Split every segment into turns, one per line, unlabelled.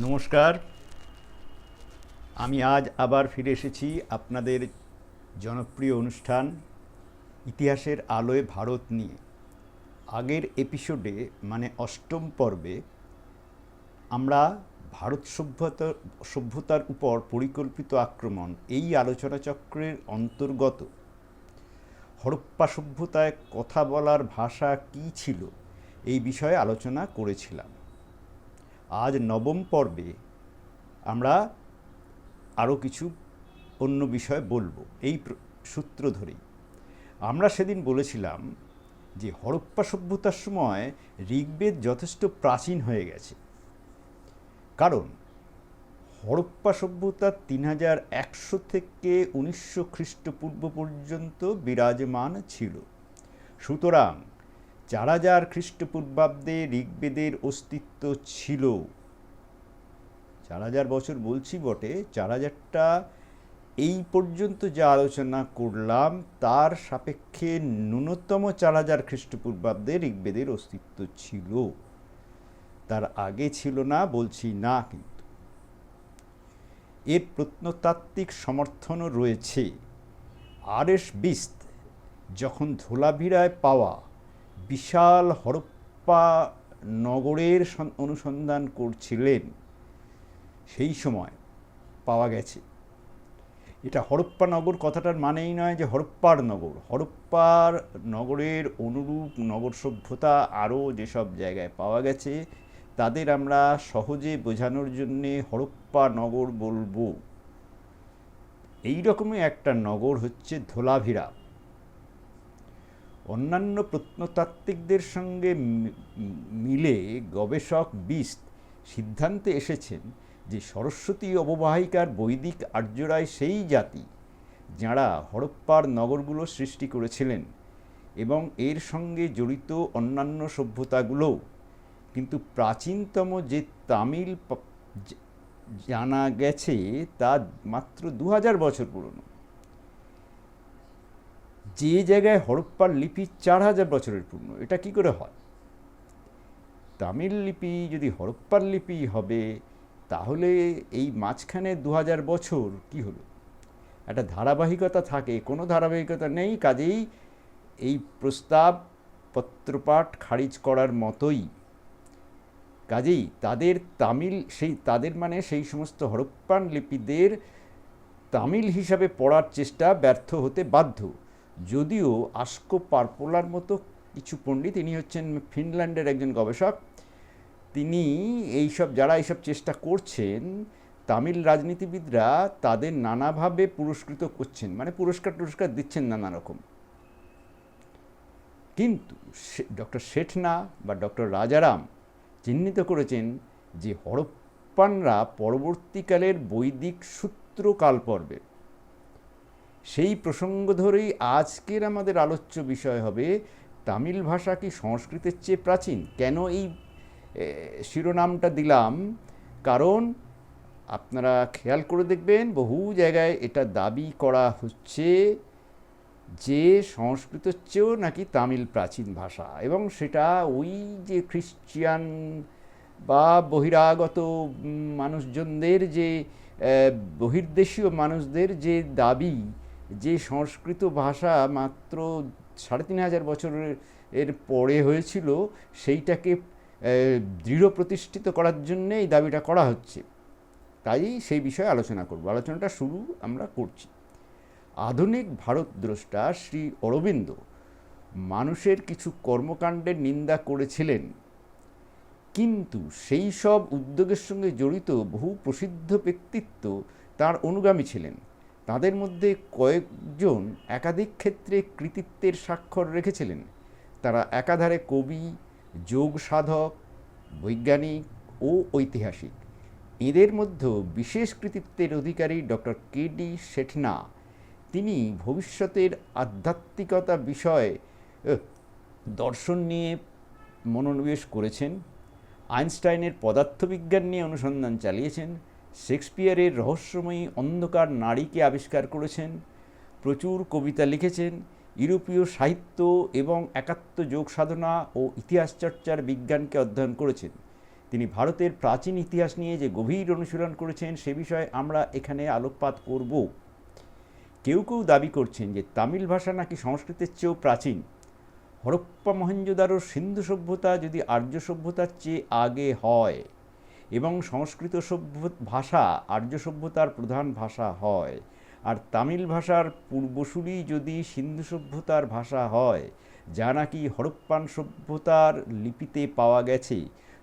নমস্কার। আমি আজ আবার ফিরে এসেছি আপনাদের জনপ্রিয় অনুষ্ঠান, ইতিহাসের আলোয় ভারত নিয়ে। আগের এপিসোডে মানে অষ্টম পর্বে, আমরা ভারত সভ্যতা, সভ্যতার উপর পরিকল্পিত আক্রমণ, এই আলোচনা চক্রের অন্তর্গত, হরপ্পা সভ্যতায় কথা বলার ভাষা কী ছিল, এই বিষয়ে আলোচনা করেছিলাম। আজ নবম পর্বে আমরা আরও কিছু অন্য বিষয় বলব। এই সূত্র ধরেই। আমরা সেদিন বলেছিলাম যে হরপ্পা সভ্যতার সময় ঋগ্বেদ যথেষ্ট প্রাচীন হয়ে গেছে। কারণ হরপ্পা সভ্যতা তিন হাজার একশো থেকে উনিশশো খ্রিস্টপূর্ব পর্যন্ত বিরাজমান ছিল। সুতরাং চার হাজার খ্রিস্টপূর্বাব্দে ঋগ্বেদের অস্তিত্ব ছিল চার হাজার বছর বলছি বটে চার হাজারটা এই পর্যন্ত যা আলোচনা করলাম, তার সাপেক্ষে ন্যূনতম চার হাজার খ্রিস্টপূর্বাব্দে ঋগ্বেদের অস্তিত্ব ছিল। তার আগে ছিল না, বলছি না কিন্তু। এর প্রত্নতাত্ত্বিক সমর্থনও রয়েছে। আর এস বিস্ত যখন ধোলাভিরায় পাওয়া বিশাল হরপ্পা নগরের অনুসন্ধান করছিলেন, সেই সময় পাওয়া গেছে। এটা হরপ্পা নগর কথাটার মানেই নয় যে হরপ্পার নগর। হরপ্পার নগরের অনুরূপ নগর সভ্যতা আরও যেসব জায়গায় পাওয়া গেছে, তাদের আমরা সহজে বোঝানোর জন্যে হরপ্পা নগর বলব। এই রকমই একটা নগর হচ্ছে ধোলাভিরা অন্যান্য প্রত্নতাত্ত্বিকদের সঙ্গে মিলে গবেষক বিস্ত সিদ্ধান্তে এসেছেন যে সরস্বতী অববাহিকার বৈদিক আর্যরাই সেই জাতি যাঁরা হরপ্পার নগরগুলো সৃষ্টি করেছিলেন এবং এর সঙ্গে জড়িত অন্যান্য সভ্যতাগুলোও। কিন্তু প্রাচীনতম যে তামিল জানা গেছে তা মাত্র দু হাজার বছর পুরনো। যে জায়গায় হরপ্পার লিপি চার হাজার বছরের পুরনো এটা কি করে হয়? তামিল লিপি যদি হরপ্পার লিপি হবে, তাহলে এই মাঝখানে দু হাজার বছর কি হলো? একটা ধারাবাহিকতা থাকে, কোনো ধারাবাহিকতা নেই, কাজেই এই প্রস্তাব পত্রপাঠ খারিজ করার মতোই। কাজেই তাদের তামিল, সেই তাদের মানে সেই সমস্ত হরপ্পান লিপিদের তামিল হিসাবে পড়ার চেষ্টা ব্যর্থ হতে বাধ্য। যদিও আস্কো পারপোলার মতো কিছু পণ্ডিত তিনি হচ্ছেন ফিনল্যান্ডের একজন গবেষক, তিনি এইসব, যারা এইসব চেষ্টা করছেন, তামিল রাজনীতিবিদরা তাদের নানাভাবে পুরস্কৃত করছেন মানে পুরস্কার টুরস্কার দিচ্ছেন নানা রকম। কিন্তু ডক্টর শেঠনা বা ডক্টর রাজারাম চিহ্নিত করেছেন যে হরপ্পানরা পরবর্তীকালের বৈদিক সূত্রকাল পর্বে সেই প্রসঙ্গ ধরেই আজকের আমাদের আলোচ্য বিষয় হবে, তামিল ভাষা কি সংস্কৃতের চেয়ে প্রাচীন? কেন এই শিরোনামটা দিলাম? কারণ আপনারা খেয়াল করে দেখবেন, বহু জায়গায় এটা দাবি করা হচ্ছে যে সংস্কৃতের চেয়েও নাকি তামিল প্রাচীন ভাষা এবং সেটা ওই যে খ্রিশ্চিয়ান বা বহিরাগত মানুষজনদের যে বহির্দেশীয় মানুষদের যে দাবি যে সংস্কৃত ভাষা মাত্র সাড়ে তিন হাজার বছরের এর পরে হয়েছিল, সেইটাকে দৃঢ় প্রতিষ্ঠিত করার জন্যে এই দাবিটা করা হচ্ছে। তাই সেই বিষয়ে আলোচনা করব। আলোচনাটা শুরু আমরা করছি। আধুনিক ভারত দ্রষ্টা শ্রী অরবিন্দ মানুষের কিছু কর্মকাণ্ডের নিন্দা করেছিলেন। কিন্তু সেই সব উদ্যোগের সঙ্গে জড়িত বহু প্রসিদ্ধ ব্যক্তিত্ব তার অনুগামী ছিলেন। তাদের মধ্যে কয়েকজন একাধিক ক্ষেত্রে কৃতিত্বের স্বাক্ষর রেখেছিলেন। তারা একাধারে কবি, যোগ সাধক, বৈজ্ঞানিক ও ঐতিহাসিক। এদের মধ্যে বিশেষ কৃতিত্বের অধিকারী ডক্টর কে ডি শেঠনা। তিনি ভবিষ্যতের আধ্যাত্মিকতা বিষয়ে দর্শন নিয়ে মনোনিবেশ করেছেন। আইনস্টাইনের পদার্থবিজ্ঞান নিয়ে অনুসন্ধান চালিয়েছেন। শেক্সপিয়ারের রহস্যময়ী অন্ধকার নারীকে আবিষ্কার করেছেন, প্রচুর কবিতা লিখেছেন, ইউরোপীয় সাহিত্য এবং একাত্ম যোগ সাধনা ও ইতিহাস চর্চার বিজ্ঞানকে অধ্যয়ন করেছেন। তিনি ভারতের প্রাচীন ইতিহাস নিয়ে যে গভীর অনুশীলন করেছেন, সে বিষয়ে আমরা এখানে আলোকপাত করব। কেউ কেউ দাবি করছেন যে তামিল ভাষা নাকি সংস্কৃতের চেয়েও প্রাচীন। হরপ্পা মহেঞ্জোদারোর সিন্ধু সভ্যতা যদি আর্য সভ্যতার চেয়ে আগে হয়। এবং সংস্কৃত সভ্য ভাষা, আর্য সভ্যতার প্রধান ভাষা হয়। আর তামিল ভাষার পূর্বসূরি যদি সিন্ধু সভ্যতার ভাষা হয়, যা নাকি হরপ্পান সভ্যতার লিপিতে পাওয়া গেছে,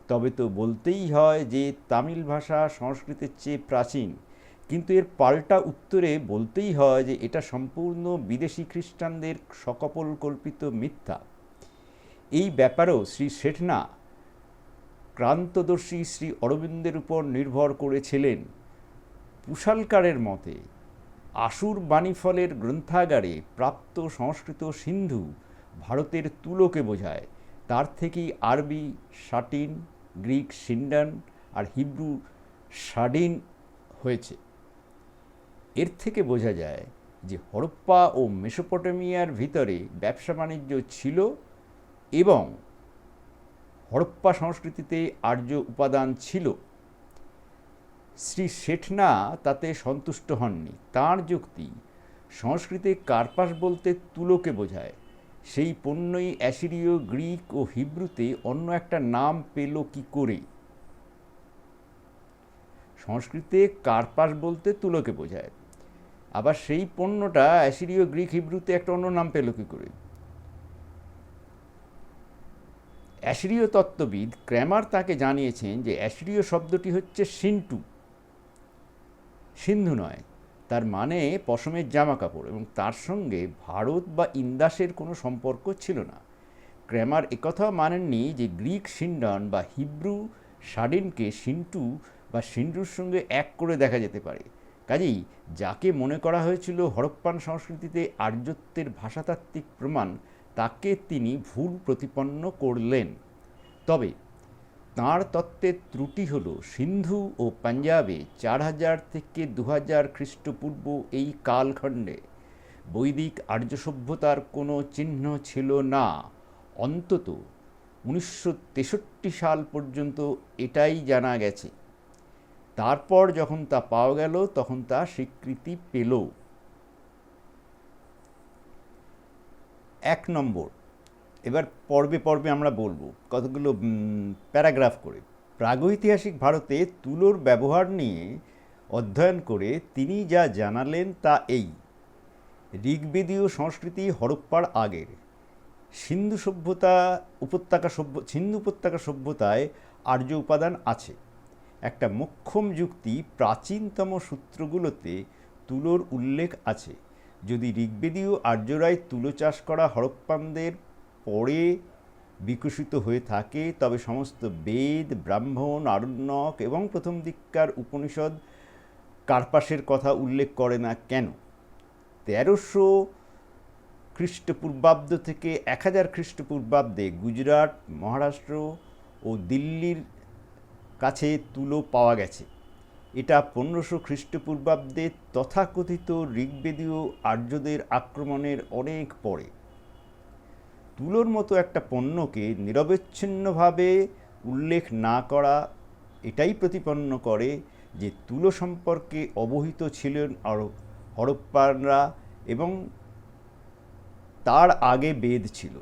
তবে তো বলতেই হয় যে তামিল ভাষা সংস্কৃতের চেয়ে প্রাচীন। কিন্তু এর পাল্টা উত্তরে বলতেই হয় যে এটা সম্পূর্ণ বিদেশি খ্রিস্টানদের সকপল কল্পিত মিথ্যা। এই ব্যাপারেও শ্রী শেঠনা ক্রান্তদর্শী শ্রী অরবিন্দের উপর নির্ভর করেছিলেন পুশালকারের মতে আসুর বাণীফলের গ্রন্থাগারে প্রাপ্ত সংস্কৃত সিন্ধু ভারতের তুলোকে বোঝায়। তার থেকেই আরবি শাটিন গ্রিক সিন্ডান আর হিব্রু শাডিন হয়েছে। এর থেকে বোঝা যায় যে হরপ্পা ও মেসোপটেমিয়ার ভিতরে ব্যবসা বাণিজ্য ছিল এবং হরপ্পা সংস্কৃতিতে আর্য উপাদান ছিল। শ্রী শেঠনা তাতে সন্তুষ্ট হননি। তাঁর যুক্তি, সংস্কৃতে কার্পাস বলতে তুলোকে বোঝায়। সেই পণ্যই অ্যাসিরীয়, গ্রিক ও হিব্রুতে অন্য একটা নাম পেল কি করে? সংস্কৃতে কার্পাস বলতে তুলোকে বোঝায়। আবার সেই পণ্যটা অ্যাসিরীয়, গ্রিক, হিব্রুতে একটা অন্য নাম পেল কি করে? অ্যাসিরীয় তত্ত্ববিদ ক্র্যামার তাকে জানিয়েছেন যে অ্যাসিরীয় শব্দটি হচ্ছে সিন্টু। সিন্ধু নয়, তার মানে পশমের জামা কাপড় এবং তার সঙ্গে ভারত বা ইন্দাসের কোনো সম্পর্ক ছিল না। ক্র্যামার একথাও মানেননি যে গ্রিক সিন্ডন বা হিব্রু সাডিনকে সিন্টু বা সিন্ডুর সঙ্গে এক করে দেখা যেতে পারে। কাজেই যাকে মনে করা হয়েছিল হরপ্পান সংস্কৃতিতে আর্যত্বের ভাষাতাত্ত্বিক প্রমাণ তাকে তিনি ভুল প্রতিপন্ন করলেন। তবে তাঁর তত্ত্বের ত্রুটি হল, সিন্ধু ও পাঞ্জাবে চার হাজার থেকে দু হাজার খ্রিস্টপূর্ব এই কালখণ্ডে বৈদিক আর্য সভ্যতার কোনো চিহ্ন ছিল না। অন্তত উনিশশো তেষট্টি সাল পর্যন্ত এটাই জানা গেছে। তারপর যখন তা পাওয়া গেল, তখন তা স্বীকৃতি পেল। এক নম্বর। এবার পর্বে পর্বে আমরা বলব, কতগুলো প্যারাগ্রাফ করে। প্রাগৈতিহাসিক ভারতে তুলোর ব্যবহার নিয়ে অধ্যয়ন করে তিনি যা জানালেন তা এই। ঋগ্বেদীয় সংস্কৃতি হরপ্পার আগের। সিন্ধু সভ্যতা উপত্যকা সভ্য, সিন্ধু উপত্যকা সভ্যতায় আর্য উপাদান আছে। একটা মোক্ষম যুক্তি প্রাচীনতম সূত্রগুলোতে তুলোর উল্লেখ আছে। যদি ঋগ্বেদীয় আর্যরায় তুলো চাষ করা হরপ্পানদের পরে বিকশিত হয়ে থাকে, তবে সমস্ত বেদ, ব্রাহ্মণ, আরণ্যক এবং প্রথম দিককার উপনিষদ কার্পাসের কথা উল্লেখ করে না কেন? তেরোশো খ্রিস্টপূর্বাব্দ থেকে এক হাজার খ্রিস্টপূর্বাব্দে গুজরাট, মহারাষ্ট্র ও দিল্লির কাছে তুলো পাওয়া গেছে। এটা পনেরোশো খ্রিস্টপূর্বাব্দে তথাকথিত ঋগ্বেদীয় আর্যদের আক্রমণের অনেক পরে। তুলোর মতো একটা পণ্যকে নিরবচ্ছিন্নভাবে উল্লেখ না করা এটাই প্রতিপন্ন করে যে তুলো সম্পর্কে অবহিত ছিলেন আরও হরপ্পানরা এবং তার আগে বেদ ছিল।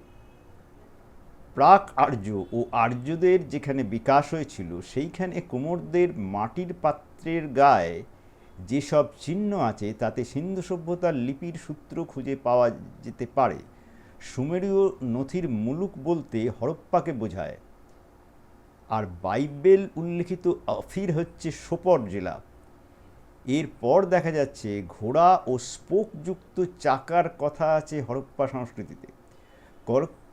প্রাক আর্য ও আর্যদের যেখানে বিকাশ হয়েছিল, সেইখানে কুমোরদের মাটির পাত্রের গায়ে যেসব চিহ্ন আছে, তাতে সিন্ধু সভ্যতার লিপির সূত্র খুঁজে পাওয়া যেতে পারে। সুমেরীয় নথির মুলুক বলতে হরপ্পাকে বোঝায়। আর বাইবেল উল্লেখিত অফির হচ্ছে সোপর জেলা। এরপর দেখা যাচ্ছে, ঘোড়া ও স্পোকযুক্ত চাকার কথা আছে হরপ্পা সংস্কৃতিতে।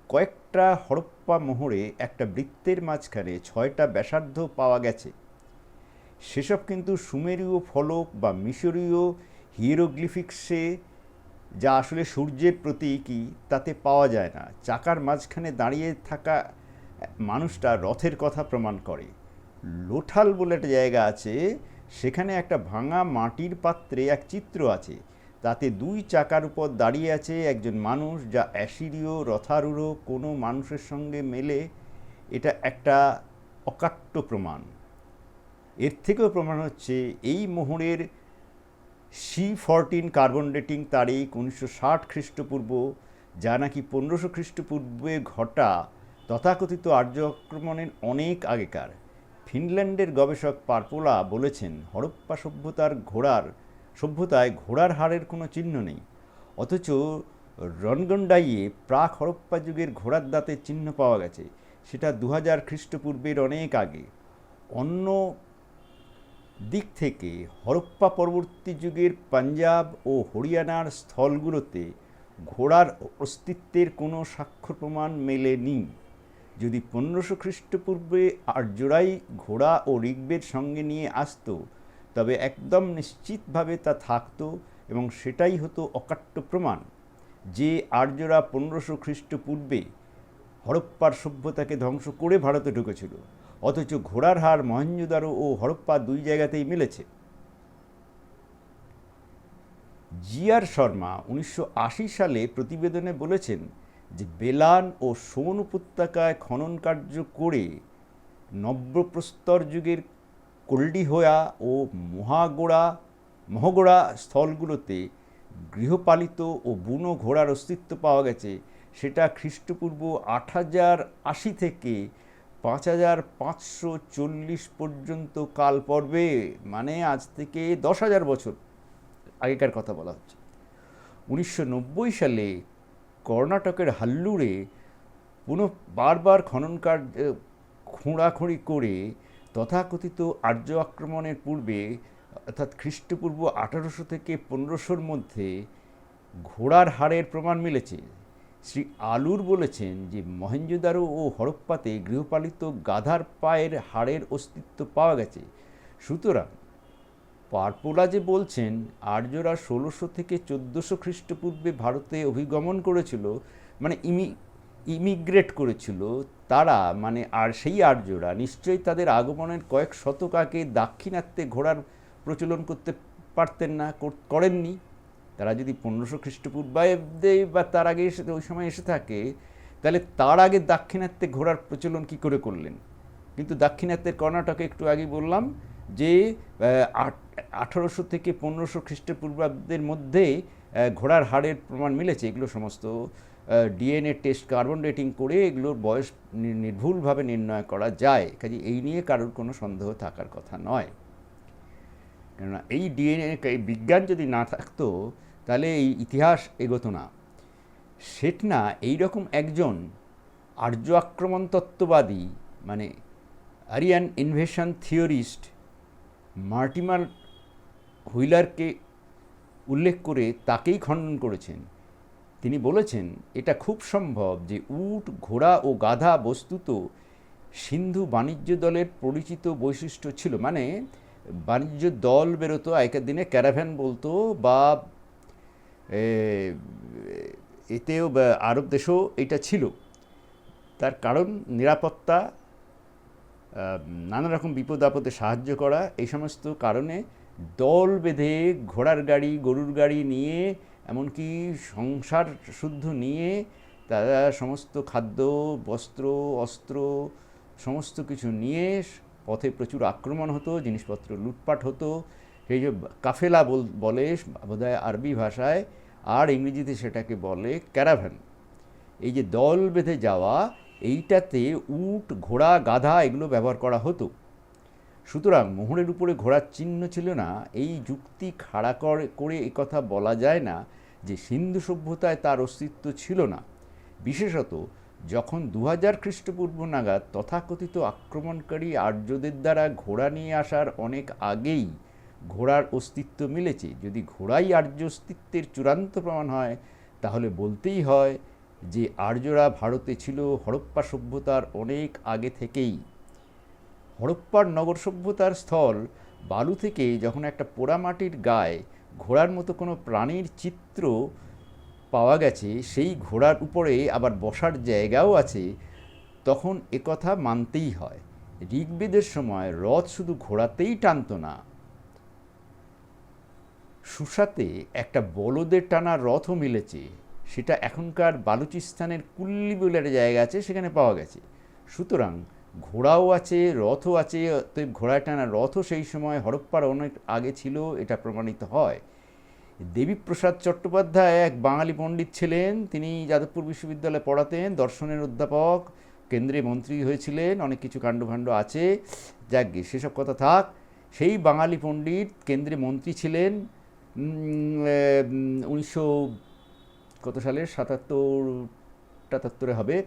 কয়েকটা হরপ্পা মোহরে একটা বৃত্তের মাঝখানে ছয়টা ব্যাসার্ধ পাওয়া গেছে। সেসব কিন্তু সুমেরীয় ফলক বা মিশরীয় হিয়েরোগ্লিফিক্সে যা আসলে সূর্যের প্রতীকই তাতে পাওয়া যায় না। চাকার মাঝখানে দাঁড়িয়ে থাকা মানুষটা রথের কথা প্রমাণ করে। লোঠাল বলে একটা জায়গা আছে, সেখানে একটা ভাঙা মাটির পাত্রে এক চিত্র আছে। তাতে দুই চাকার উপর দাঁড়িয়ে আছে একজন মানুষ যা অ্যাসিরীয় রথারূঢ় কোনো মানুষের সঙ্গে মেলে। এটা একটা অকাট্য প্রমাণ। এর থেকেও প্রমাণ হচ্ছে এই মোহরের সি ফরটিন কার্বন ডেটিং তারিখ উনিশশো ষাট খ্রিস্টপূর্ব, যা নাকি পনেরোশো খ্রিস্টপূর্বে ঘটা তথাকথিত আর্য আক্রমণের অনেক আগেকার। ফিনল্যান্ডের গবেষক পারপোলা বলেছেন, হরপ্পা সভ্যতার ঘোড়ার, সভ্যতায় ঘোড়ার হাড়ের কোনো চিহ্ন নেই। অথচ রনগন্ডাইয়ে প্রাক হরপ্পা যুগের ঘোড়ার দাঁতের চিহ্ন পাওয়া গেছে, সেটা দু হাজার খ্রিস্টপূর্বের অনেক আগে। অন্য দিক থেকে হরপ্পা পরবর্তী যুগের পাঞ্জাব ও হরিয়ানার স্থলগুলোতে ঘোড়ার অস্তিত্বের কোনো স্বাক্ষর প্রমাণ মেলেনি। যদি পনেরোশো খ্রিস্টপূর্বে আর্যরাই ঘোড়া ও ঋগ্বেদ সঙ্গে নিয়ে আসতো, তবে একদম নিশ্চিতভাবে তা থাকতো এবং সেটাই হতো অকাট্য প্রমাণ। যে আর্যরা পনেরোশো খ্রিস্টপূর্বে হরপ্পার সভ্যতাকে ধ্বংস করে ভারতে ঢুকেছিল। অথচ ঘোড়ার হার মহেঞ্জোদারো ও হরপ্পা দুই জায়গাতেই মিলেছে। জিআর শর্মা উনিশশো আশি সালে প্রতিবেদনে বলেছেন যে বেলান ও সোন উপত্যকায় খনন কার্য করে নব্যপ্রস্তর যুগের কল্ডিহোয়া ও মহাগোড়া, মহগোড়া স্থলগুলোতে গৃহপালিত ও বুনো ঘোড়ার অস্তিত্ব পাওয়া গেছে। সেটা খ্রিস্টপূর্ব আট হাজার আশি থেকে পাঁচ হাজার পাঁচশো চল্লিশ পর্যন্ত কাল পর্বে মানে আজ থেকে দশ হাজার বছর। আগেকার কথা বলা হচ্ছে। উনিশশো নব্বই সালে কর্ণাটকের হাল্লুরে পুনঃ বারবার খনন কার্য, খোঁড়াখুঁড়ি করে তথাকথিত আর্য আক্রমণের পূর্বে, অর্থাৎ খ্রিস্টপূর্ব আঠারোশো থেকে পনেরোশোর মধ্যে ঘোড়ার হাড়ের প্রমাণ মিলেছে। শ্রী আলুর বলেছেন যে মহেঞ্জোদারো ও হরপ্পাতে গৃহপালিত গাধার পায়ের হাড়ের অস্তিত্ব পাওয়া গেছে। সুতরাং পারপোলা যে বলছেন, আর্যরা ষোলোশো থেকে চোদ্দোশো খ্রিস্টপূর্বে ভারতে অভিগমন করেছিল মানে ইমি, ইমিগ্রেট করেছিল। তারা মানে আর সেই আর্যরা নিশ্চয়ই তাদের আগমনের কয়েক শতক আগে দাক্ষিণাত্যে ঘোড়ার প্রচলন করতে পারতেন না করেননি। তারা যদি পনেরোশো খ্রিস্টপূর্বাব্দে বা তার আগে এসে, ওই সময় এসে থাকে, তাহলে তার আগে দাক্ষিণাত্যে ঘোড়ার প্রচলন কি করে করলেন? কিন্তু দাক্ষিণাত্যের কর্ণাটকে একটু আগে বললাম যে আঠারোশো থেকে পনেরোশো খ্রিস্টপূর্বাব্দের মধ্যে ঘোড়ার হাড়ের প্রমাণ মিলেছে। এগুলো সমস্ত ডিএনএ টেস্ট, কার্বন ডেটিং করে এগুলোর বয়স নির্ভুলভাবে নির্ণয় করা যায়। কাজে এই নিয়ে কারোর কোনো সন্দেহ থাকার কথা নয়। কেননা এই ডিএনএ বিজ্ঞান যদি না থাকতো, তাহলে এই ইতিহাস এগোতো না। শেঠ না এইরকম একজন আর্য আক্রমণ তত্ত্ববাদী মানে আরিয়ান ইনভেশন থিওরিস্ট মার্টিমার হুইলারকে উল্লেখ করে তাকেই খণ্ডন করেছেন। তিনি বলেছেন, এটা খুব সম্ভব যে উট, ঘোড়া ও গাধা বস্তুত সিন্ধু বাণিজ্য দলের পরিচিত বৈশিষ্ট্য ছিল। মানে বাণিজ্য দল বেরোতো, আগেকার দিনে ক্যারাভ্যান বলতো বা এতেও আরব দেশেও এটা ছিল। তার কারণ নিরাপত্তা নানা রকম বিপদ আপদে সাহায্য করা, এই সমস্ত কারণে দল বেঁধে ঘোড়ার গাড়ি, গরুর গাড়ি নিয়ে, এমনকি সংসার শুদ্ধ নিয়ে তারা সমস্ত খাদ্য, বস্ত্র, অস্ত্র, সমস্ত কিছু নিয়ে পথে প্রচুর আক্রমণ হতো, জিনিসপত্র লুটপাট হতো। সেই যে কাফেলা বলে বোধহয় আরবি ভাষায়, আর ইংরেজিতে সেটাকে বলে ক্যারাভ্যান। এই যে দল বেঁধে যাওয়া, এইটাতে উট, ঘোড়া, গাধা এগুলো ব্যবহার করা হতো। সুতরাং মোহরের উপরে ঘোড়ার চিহ্ন ছিল না। এই যুক্তি খাড়া করে কথা বলা যায় না যে সিন্ধু সভ্যতায় তার অস্তিত্ব ছিল না। বিশেষত যখন দু হাজার খ্রিস্টপূর্ব নাগাদ তথাকথিত আক্রমণকারী আর্যদের দ্বারা ঘোড়া নিয়ে আসার অনেক আগেই ঘোড়ার অস্তিত্ব মিলেছে। যদি ঘোড়াই আর্য অস্তিত্বের চূড়ান্ত প্রমাণ হয়, তাহলে বলতেই হয় যে আর্যরা ভারতে ছিল হরপ্পা সভ্যতার অনেক আগে থেকেই। হরপ্পার নগর সভ্যতার স্থল বালু থেকে যখন একটা পোড়ামাটির গায়ে ঘোড়ার মতো কোনো প্রাণীর চিত্র পাওয়া গেছে, সেই ঘোড়ার উপরে আবার বসার জায়গাও আছে, তখন একথা মানতেই হয়। ঋগ্বেদের সময় রথ শুধু ঘোড়াতেই টানত না। সুসাতে একটা বলদের টানা রথও মিলেছে, সেটা এখনকার বালুচিস্তানের কুল্লি বলে একটা জায়গা আছে, সেখানে পাওয়া গেছে। সুতরাং ঘোড়াও আছে রথও আছে, অতএব ঘোড়ায় টানা রথও সেই সময় হরপ্পার অনেক আগে ছিল, এটা প্রমাণিত হয়। দেবীপ্রসাদ চট্টোপাধ্যায় এক বাঙালি পণ্ডিত ছিলেন। তিনি যাদবপুর বিশ্ববিদ্যালয়ে পড়াতেন, দর্শনের অধ্যাপক, কেন্দ্রে মন্ত্রী হয়েছিলেন, অনেক কিছু কাণ্ডভাণ্ড আছে। যাক সেসব কথা থাক। সেই বাঙালি পণ্ডিত কেন্দ্রে মন্ত্রী ছিলেন উনিশশো কত সালে সাতাত্তর টাতাত্তরে হবে।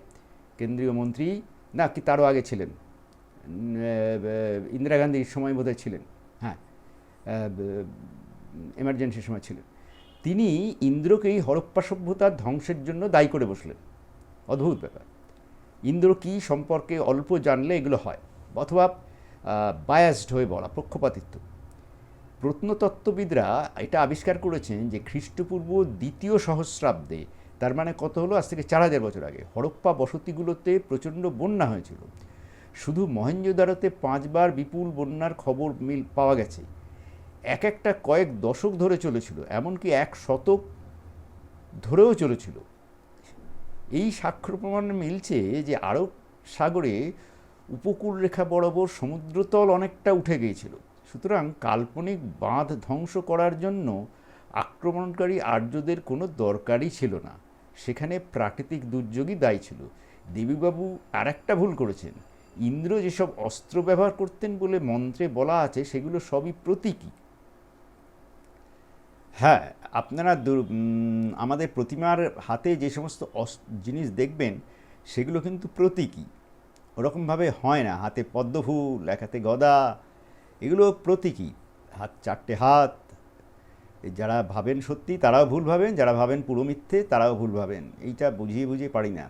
কেন্দ্রীয় মন্ত্রী, না, কি তারও আগে ছিলেন। ইন্দিরা গান্ধীর সময় বোধহয় ছিলেন। হ্যাঁ। এমার্জেন্সির সময় ছিলেন। তিনি ইন্দ্রকেই হরপ্পা সভ্যতার ধ্বংসের জন্য দায়ী করে বসলেন। অদ্ভুত ব্যাপার। ইন্দ্র কি সম্পর্কে অল্প জানলে এগুলো হয়? অথবা বায়াসড হয়ে বলা পক্ষপাতিত্ব। প্রত্নতত্ত্ববিদরা এটা আবিষ্কার করেছেন যে খ্রিস্টপূর্ব দ্বিতীয় সহস্রাব্দে, তার মানে কত হলো? আজ থেকে চার হাজার বছর আগে। হরপ্পা বসতিগুলোতে প্রচণ্ড বন্যা হয়েছিল। শুধু মহেঞ্জোদারোতে পাঁচবার বিপুল বন্যার খবর মিল, পাওয়া গেছে। এক একটা কয়েক দশক ধরে চলেছিল, এমনকি এক শতক ধরেও চলেছিল। এই সাক্ষ্য প্রমাণ মিলছে যে আরব সাগরে উপকূল রেখা বরাবর সমুদ্রতল অনেকটা উঠে গিয়েছিল। সুতরাং কাল্পনিক বাঁধ ধ্বংস করার জন্য আক্রমণকারী আর্যদের কোনো দরকারই ছিল না। সেখানে প্রাকৃতিক দুর্যোগই দায়ী ছিল। দেবীবাবু আর একটা ভুল করেছেন। ইন্দ্র যেসব অস্ত্র ব্যবহার করতেন বলে মন্ত্রে বলা আছে, সেগুলো সবই প্রতীকী। হ্যাঁ আপনারা আমাদের প্রতিমার হাতে যে সমস্ত জিনিস দেখবেন, সেগুলো কিন্তু প্রতীকী। ওরকমভাবে হয় না, হাতে পদ্মফুল, এক হাতে গদা, এগুলো প্রতীকী। হাত, চারটে হাত যারা ভাবেন সত্যি, তারাও ভুল ভাবেন, যারা ভাবেন পুরো মিথ্যে, তারাও ভুল ভাবেন। এইটা বুঝিয়ে বুঝিয়ে পারি না।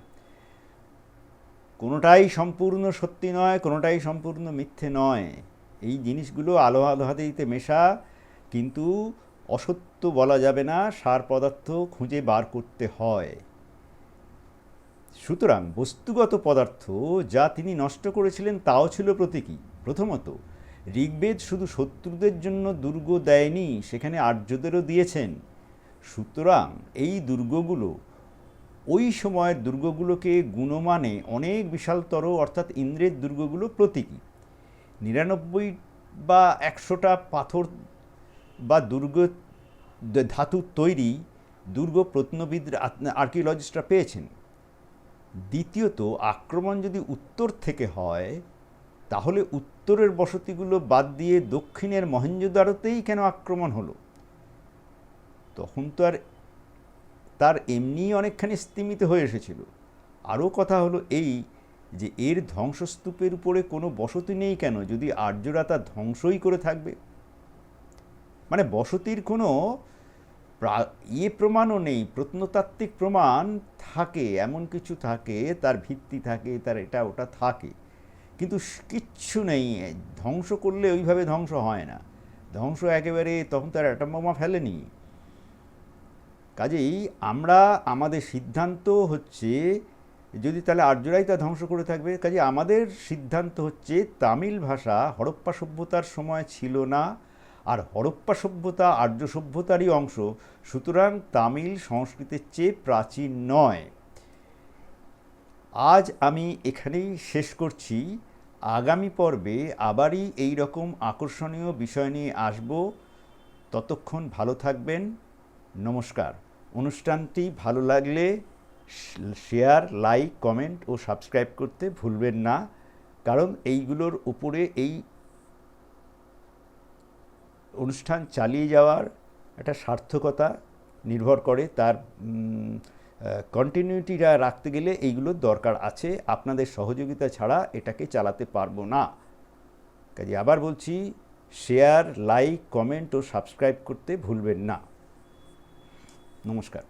কোনোটাই সম্পূর্ণ সত্যি নয়, কোনোটাই সম্পূর্ণ মিথ্যে নয়। এই জিনিসগুলো আলো আলো হাতে দিতে মেশা, কিন্তু অসত্য বলা যাবে না, সার পদার্থ খুঁজে বার করতে হয়। সুতরাং বস্তুগত পদার্থ যা তিনি নষ্ট করেছিলেন তাও ছিল প্রতীকী। প্রথমত, ঋগ্বেদ শুধু শত্রুদের জন্য দুর্গ দেয়নি, সেখানে আর্যদেরও দিয়েছেন। সুতরাং এই দুর্গগুলো, ওই সময়ের দুর্গগুলোকে গুণমানে অনেক বিশালতর, অর্থাৎ ইন্দ্রের দুর্গগুলো প্রতীকী। নিরানব্বই বা একশোটা পাথর বা দুর্গ ধাতু তৈরি দুর্গ প্রত্নবিদ আর্কিওলজিস্টরা পেয়েছেন। দ্বিতীয়ত, আক্রমণ যদি উত্তর থেকে হয়, তাহলে উত্তরের বসতিগুলো বাদ দিয়ে দক্ষিণের মহেঞ্জোদারোতেই কেন আক্রমণ হলো? তখন তো আর তার এমনিই অনেকখানি স্তিমিত হয়ে এসেছিল। আরও কথা হলো এই যে, এর ধ্বংসস্তূপের উপরে কোনো বসতি নেই কেন? যদি আর্যরা তা ধ্বংসই করে থাকবে। মানে বসতির কোনো ইয়ে প্রমাণও নেই, প্রত্নতাত্ত্বিক প্রমাণ থাকে, এমন কিছু থাকে, তার ভিত্তি থাকে, তার এটা, ওটা থাকে। কিন্তু কিচ্ছু নেই, ধ্বংস করলে ওইভাবে ধ্বংস হয় না। ধ্বংস একেবারে তখন তার অ্যাটম বোমা ফেলেনি। কাজেই আমরা, আমাদের সিদ্ধান্ত হচ্ছে, যদি তাহলে আর্যরাই তা ধ্বংস করে থাকবে কাজে আমাদের সিদ্ধান্ত হচ্ছে, তামিল ভাষা হরপ্পা সভ্যতার সময় ছিল না আর হরপ্পা সভ্যতা, আর্য সভ্যতারই অংশ, সুতরাং তামিল সংস্কৃতের চেয়ে প্রাচীন নয়। আজ আমি এখানেই শেষ করছি। আগামী পর্বে আবারই এই রকম আকর্ষণীয় বিষয় নিয়ে আসব। ততক্ষণ ভালো থাকবেন। নমস্কার। অনুষ্ঠানটি ভালো লাগলে শেয়ার, লাইক, কমেন্ট ও সাবস্ক্রাইব করতে ভুলবেন না। কারণ এইগুলোর উপরে এই অনুষ্ঠান চালিয়ে যাওয়ার একটা সার্থকতা নির্ভর করে, তার কন্টিনিউটিটা রাখতে গেলে এইগুলো দরকার আছে। আপনাদের সহযোগিতা ছাড়া এটাকে চালাতে পারব না। কাজে আবার বলছি শেয়ার লাইক কমেন্ট ও সাবস্ক্রাইব করতে ভুলবেন না। নমস্কার।